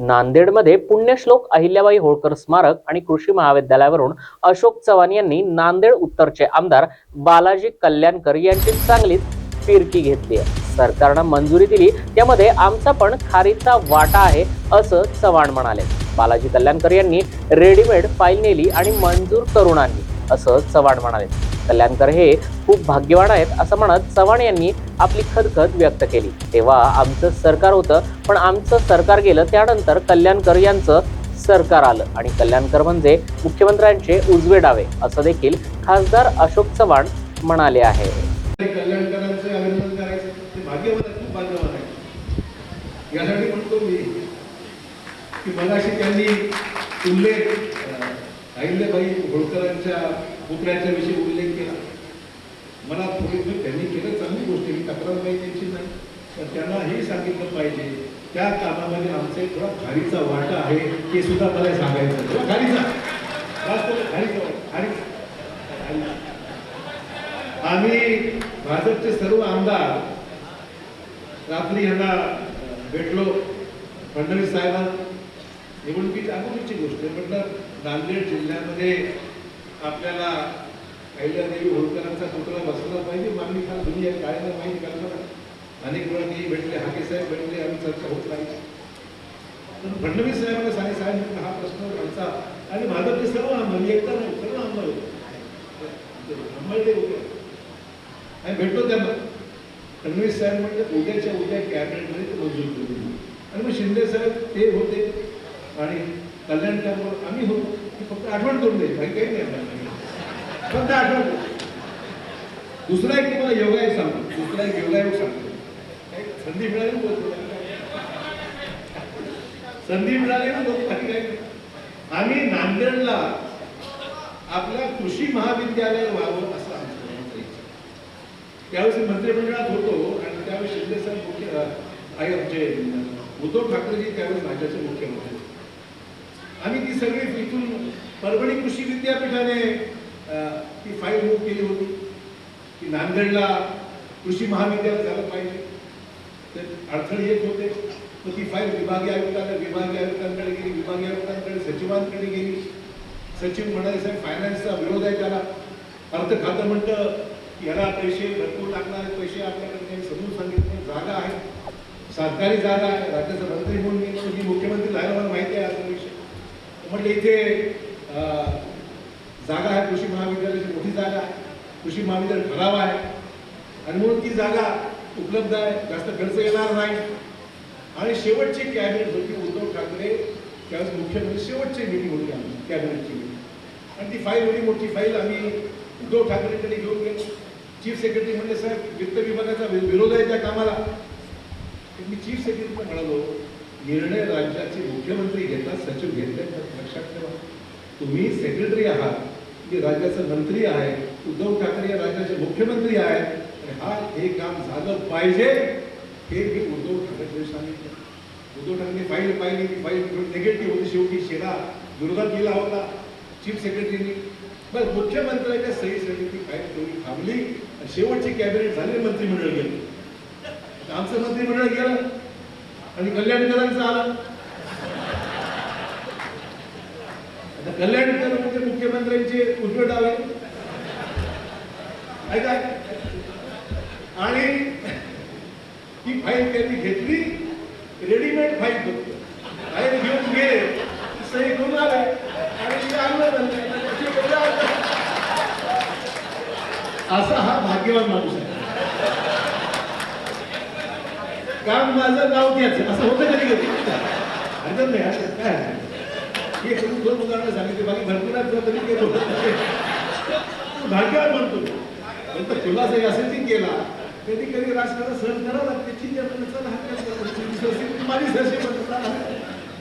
नांदेडमध्ये पुण्यश्लोक अहिल्याबाई होळकर स्मारक आणि कृषी महाविद्यालयावरून अशोक चव्हाण यांनी नांदेड उत्तरचे आमदार बालाजी कल्याणकर यांची चांगलीच फिरकी घेतली आहे. सरकारनं मंजुरी दिली त्यामध्ये आमचा पण खारीचा वाटा आहे असं चव्हाण म्हणाले. बालाजी कल्याणकर यांनी रेडीमेड फाईल नेली आणि मंजूर करून आणली असं चव्हाण म्हणाले. कल्याणकर हे खूप भाग्यवान आहेत असं म्हणत चव्हाण यांनी आपली खदखद व्यक्त केली. तेव्हा आमचं सरकार होतं पण आमचं सरकार गेलं त्यानंतर कल्याणकर यांचं सरकार आलं. आणि कल्याणकर म्हणजे मुख्यमंत्र्यांचे उजवे डावे असं देखील खासदार अशोक चव्हाण म्हणाले आहे. यासाठी म्हणतो मी की मगाशी त्यांनी उल्लेख अहिल्याबाई होळकरांच्या पुतळ्याच्या विषयी उल्लेख केला. मला थोडी त्यांनी केलं चांगली गोष्ट आहे, ही तक्रार काही त्यांची नाही. पण त्यांना हे सांगितलं पाहिजे त्या कामामध्ये आमचा एक थोडा खारीचा वाटा आहे हे सुद्धा मला सांगायचं खारीचा खारीचा खारीचा. आम्ही भाजपचे सर्व आमदार रात्री यांना भेटलो. फडणवीस साहेबांना निवडणुकीच्या अगोदरची गोष्ट आहे. म्हटलं नांदेड जिल्ह्यामध्ये आपल्याला अहिल्यादेवी होळकरांचा पुतळा बसवला पाहिजे मागणी फार जुनी आहे काय माहिती कल्पना अनेक वेळा भेटले हाके साहेब भेटले आम्ही चर्चा होत नाही. पण फडणवीस साहेबांना साने साहेब हा प्रश्न आमचा आणि भाजपचे सर्व आम्हाला मी एकटा नाही सर्व आम्हाला होते होते आणि भेटलो त्यांना. फडणवीस साहेब म्हणजे उद्याच्या उद्या कॅबिनेटमध्ये ते मंजूर करू आणि मग शिंदे साहेब ते होते. आणि कल्याणकावर आम्ही होतो. फक्त आठवण करून द्यायची काही काही नाही. आपल्याला. आठवत दुसरा एक तुम्हाला योगायोग सांगतो दुसरा एक योगायोग सांगतो संधी मिळाली बोलतो. संधी मिळाली ना बोलतो, बाकी काही आम्ही नांदेडला आपल्या कृषी महाविद्यालय व्हावं असं आमचं मत आहे. त्यावेळेस मंत्रिमंडळात होतो आणि त्यावेळेस शिंदे साहेब मुख्य आहे आमचे उद्धव ठाकरेजी त्यावेळेस राज्याचे मुख्यमंत्री आम्ही ती सगळी इथून परभणी कृषी विद्यापीठाने ती फाईल मूव केली होती. की नांदेडला कृषी महाविद्यालय झालं पाहिजे. तर अडथळे येत होते. मग ती फाईल विभागीय आयुक्तांना विभागीय आयुक्तांकडे गेली विभागीय आयुक्तांकडे सचिवांकडे गेली. सचिव म्हणाले साहेब फायनान्सचा विरोध आहे त्याला. अर्थ खातं म्हणतं याला पैसे भरपूर लागणारे पैसे आपल्याकडे काही समजून सांगितलं जागा आहे. सरकारी जागा आहे. राज्याचा मंत्री म्हणून मी म्हणून मी मुख्यमंत्री झाल्यावर माहिती आहे आता विषय म्हटलं इथे अं, जागा आहे कृषी महाविद्यालयाची मोठी जागा आहे. कृषी महाविद्यालय ठराव आहे. आणि म्हणून ती जागा उपलब्ध आहे. जास्त खर्च येणार नाही. आणि शेवटची कॅबिनेट होती उद्धव ठाकरे त्यावेळेस मुख्यमंत्री शेवटची मीटिंग होती आम्ही कॅबिनेटची मीटिंग आणि ती फाईल एवढी मोठी फाईल आम्ही उद्धव ठाकरेंकडे घेऊन गेलो. चीफ सेक्रेटरी म्हणले साहेब वित्त विभागाचा विरोध आहे त्या कामाला. मी चीफ सेक्रेटरीला म्हणालो निर्णय राज्याचे मुख्यमंत्री घेतात सचिव घेतले लक्षात ठेवा. तुम्ही सेक्रेटरी आहात. मी राज्याचा मंत्री आहे उद्धव ठाकरे या राज्याचे मुख्यमंत्री आहेत आणि हा हे काम झालं पाहिजे हे मी उद्धव ठाकरे सांगितलं. उद्धव ठाकरे फाईल पाहिली ती फाईल निगेटिव्ह होती शेवटी शेरा विरोधात गेला होता चीफ सेक्रेटरीनी बस मुख्यमंत्र्यांच्या सहीसाठी ती फाईल थोडी थांबली आणि शेवटची कॅबिनेट झाली मंत्रिमंडळ गेलं. आमचं मंत्रिमंडळ गेलं आणि कल्याणकरांचं आलं. आता कल्याणकर म्हणजे मुख्यमंत्र्यांचे उजवे डावे ऐका आणि ती फाईल त्यांनी घेतली रेडीमेड फाईल फक्त फाईल घेऊन गेले. सही करून आले. आणि ते आणलं असा हा भाग्यवान माणूस आहे. काम माझं नाव घ्यायचं. असं होतं कधी कधी हरकत नाही. काय हे करून दोन उदाहरणं सांगितली. बाकी भरपूर आहेत, तुला तरी केलं भाग्यावर म्हणतो. नंतर खुलासाही असेल ती केला. कधी कधी राजकारण सहन करावं लागते. ठीक आहे चला हरकत माझी सरशी म्हणतात